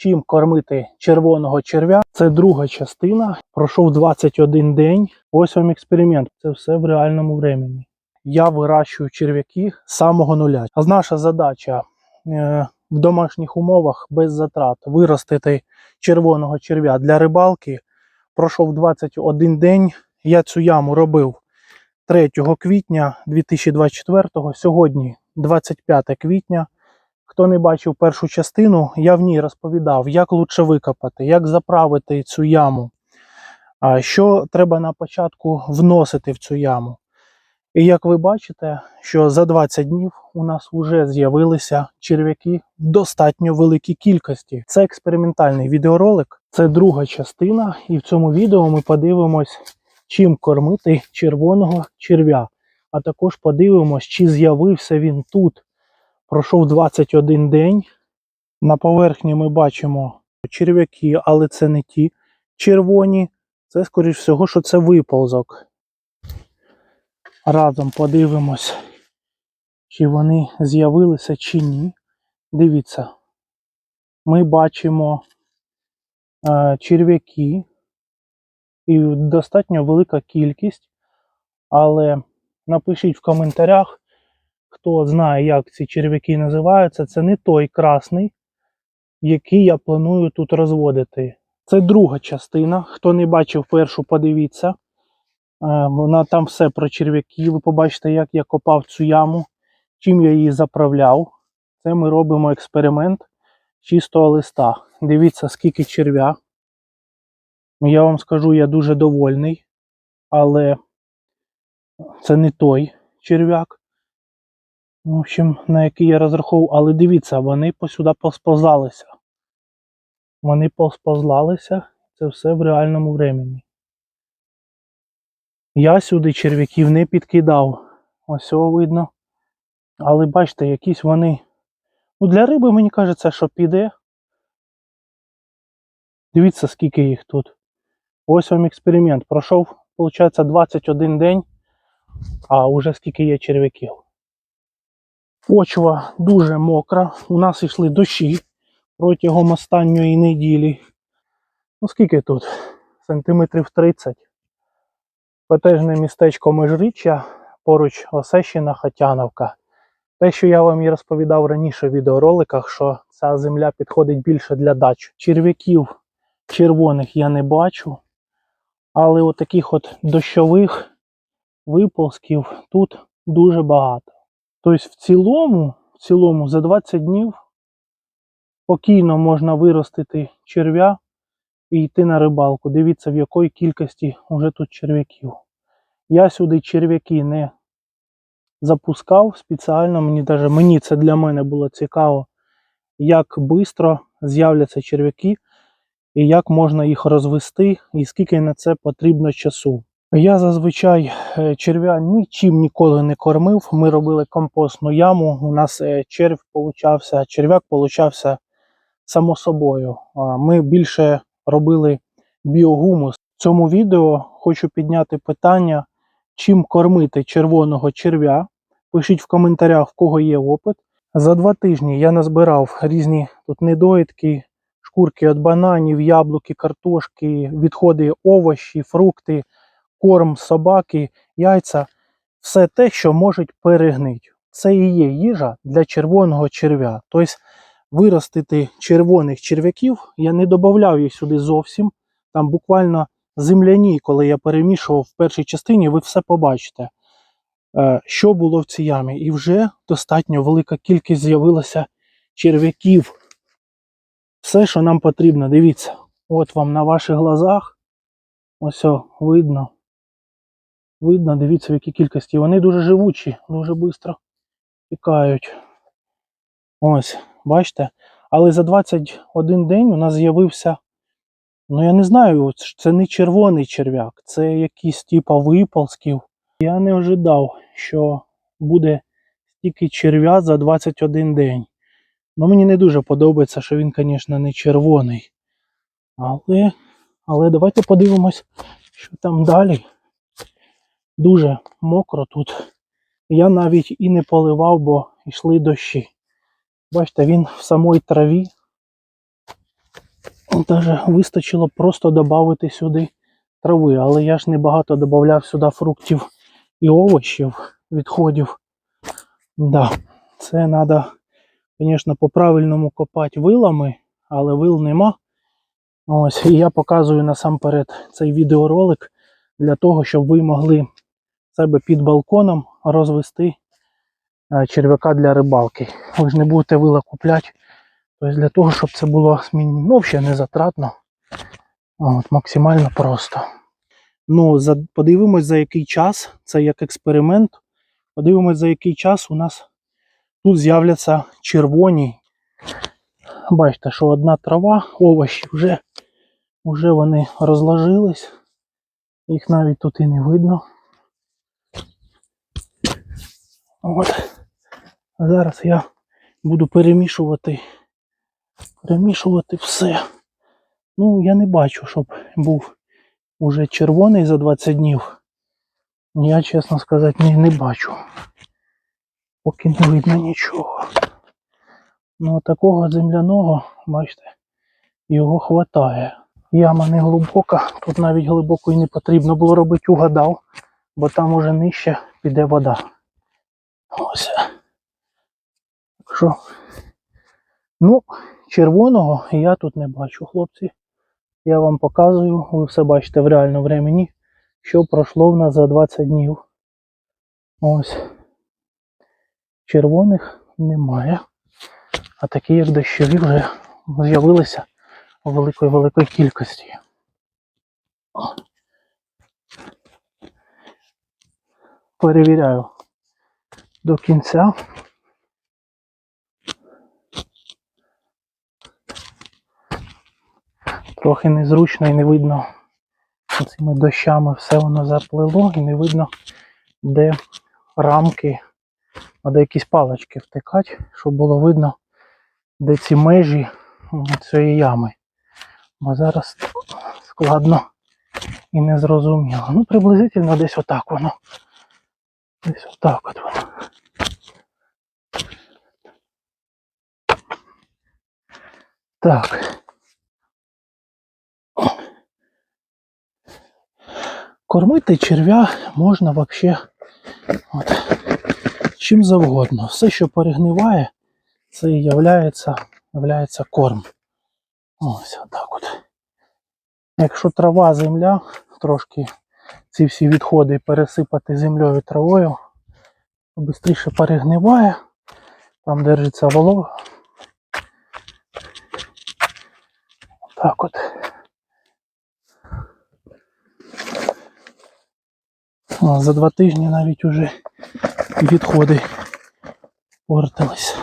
чим кормити червоного черв'я. Це друга частина. Пройшов 21 день. Ось вам експеримент. Це все в реальному времені. Я вирощую черв'яки з самого нуля. А наша задача е, в домашніх умовах без затрат виростити червоного черв'я для рибалки. Пройшов 21 день. Я цю яму робив 3 квітня 2024. Сьогодні 25 квітня. Хто не бачив першу частину, я в ній розповідав, як лучше викопати, як заправити цю яму, що треба на початку вносити в цю яму. І як ви бачите, що за 20 днів у нас вже з'явилися черв'яки в достатньо великій кількості. Це експериментальний відеоролик, це друга частина, і в цьому відео ми подивимось, чим кормити червоного черв'я. А також подивимось, чи з'явився він тут. Пройшов 21 день. На поверхні ми бачимо черв'яки, але це не ті червоні. Це, скоріш всього, що це виползок. Разом подивимось, чи вони з'явилися, чи ні. Дивіться, ми бачимо е, черв'яки і достатньо велика кількість. Але напишіть в коментарях, хто знає, як ці черв'яки називаються, це не той красний, який я планую тут розводити. Це друга частина. Хто не бачив першу, подивіться. Е, Вона там все про черв'яки. Ви побачите, як я копав цю яму, чим я її заправляв. Це ми робимо експеримент чистого листа. Дивіться, скільки черв'я. Я вам скажу, я дуже довольний, але це не той черв'як. В общем, на який я розраховував, але дивіться, вони посюди посповзалися. Вони посповзалися, це все в реальному времені. Я сюди черв'яків не підкидав. Ось цього видно. Але бачите, якісь вони. Ну, для риби, мені кажеться, що піде. Дивіться, скільки їх тут. Ось вам експеримент. Пройшов, виходить, 21 день, а вже скільки є черв'яків. Почва дуже мокра. У нас йшли дощі протягом останньої неділі. Ну скільки тут? Сантиметрів 30. Котежне містечко Межріччя, поруч Осещина Хатяновка. Те, що я вам і розповідав раніше в відеороликах, що ця земля підходить більше для дач. Черв'яків червоних я не бачу, але от таких от дощових виползків тут дуже багато. Тобто, в цілому, в цілому за 20 днів спокійно можна виростити черв'я і йти на рибалку. Дивіться, в якої кількості вже тут черв'яків. Я сюди черв'яки не запускав спеціально. Мені даже, мені це для мене було цікаво, як швидко з'являться черв'яки і як можна їх розвести, і скільки на це потрібно часу. Я зазвичай е, черв'я нічим ніколи не кормив. Ми робили компостну яму. У нас е, червь получався, черв'як получався само собою. Ми більше робили біогумус. В цьому відео хочу підняти питання, чим кормити червоного черв'я. Пишіть в коментарях, в кого є опит. За два тижні я назбирав різні тут недоїдки, шкурки від бананів, яблуки, картошки, відходи овочі, фрукти, корм собаки, яйця. Все те, що можуть перегнити. Це і є їжа для червоного черв'я. Тобто виростити червоних черв'яків я не додавав їх сюди зовсім. Там буквально земляні, коли я перемішував в першій частині, ви все побачите, е, що було в цій ямі. І вже достатньо велика кількість з'явилася черв'яків. Все, що нам потрібно, дивіться, от вам на ваших глазах. Ось о, видно. Видно, дивіться, в якій кількості. Вони дуже живучі, дуже швидко тікають. Ось, бачите? Але за 21 день у нас з'явився, ну я не знаю, це не червоний черв'як, це якийсь типа виползків. Я не ожидав, що буде стільки черв'я за 21 день. Ну мені не дуже подобається, що він, звісно, не червоний. Але, але давайте подивимось, що там далі. Дуже мокро тут. Я навіть і не поливав, бо йшли дощі. Бачите, він в самій траві. Даже вистачило просто додати сюди трави, але я ж не багато додавав сюди фруктів і овочів, відходів. Да, це треба, звісно, по-правильному копати вилами, але вил нема. Ось, і я показую насамперед цей відеоролик для того, щоб ви могли себе під балконом розвести е, черв'яка для рибалки. Ви ж не будете вила купляти. Тобто для того, щоб це було ну, взагалі не затратно. От, максимально просто. Ну, за, подивимось, за який час, це як експеримент. Подивимось, за який час у нас тут з'являться червоні. Бачите, що одна трава, овочі вже, вже вони розложились. Їх навіть тут і не видно. От. А зараз я буду перемішувати, перемішувати все. Ну, я не бачу, щоб був уже червоний за 20 днів. Я, чесно сказати, не, не бачу. Поки не видно нічого. Ну, такого земляного, бачите, його хватає. Яма не глибока, тут навіть глибоко і не потрібно було робити, угадав, бо там уже нижче піде вода. Ось. Що, ну, червоного я тут не бачу, хлопці. Я вам показую, ви все бачите в реальному времені, що пройшло в нас за 20 днів. Ось. Червоних немає. А такі, як дощові, вже з'явилися у великої-великої кількості. Перевіряю до кінця. Трохи незручно і не видно цими дощами все воно заплило і не видно, де рамки, треба якісь палички втикати, щоб було видно, де ці межі цієї ями. Бо зараз складно і незрозуміло. Ну, приблизительно десь отак воно. Десь отак от воно. Так. Кормити черв'я можна взагалі от, чим завгодно. Все, що перегниває, це і являється, являється корм. Ось отак от. Якщо трава, земля, трошки ці всі відходи пересипати землею травою, швидше перегниває, там держиться волога. Так от. За два тижні навіть уже відходи портились.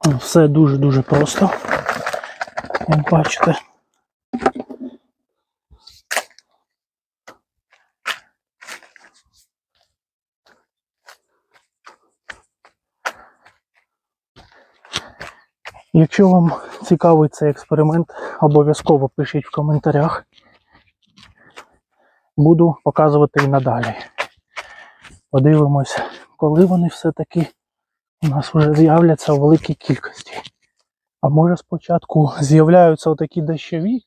Ну, Все дуже-дуже просто. Як бачите. Якщо вам цікавий цей експеримент, обов'язково пишіть в коментарях. Буду показувати і надалі. Подивимось, коли вони все-таки у нас вже з'являться у великій кількості. А може спочатку з'являються отакі дощові,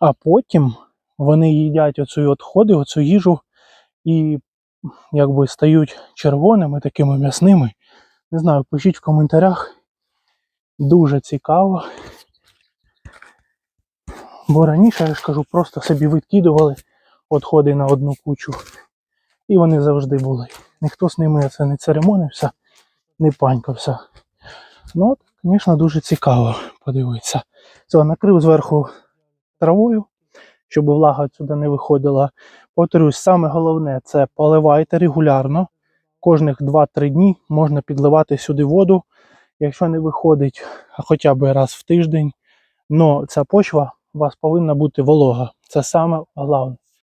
а потім вони їдять оцю відходи, оцю їжу і якби стають червоними, такими м'ясними. Не знаю, пишіть в коментарях. Дуже цікаво. Бо раніше, я ж кажу, просто собі відкидували відходи на одну кучу. І вони завжди були. Ніхто з ними це не церемонився, не панькався. Ну, звісно, дуже цікаво подивитися. Це накрив зверху травою, щоб влага сюди не виходила. Повторюсь, саме головне це поливайте регулярно. Кожних 2-3 дні можна підливати сюди воду. Якщо не виходить хоча б раз в тиждень, но ця почва у вас повинна бути волога. Це саме головне.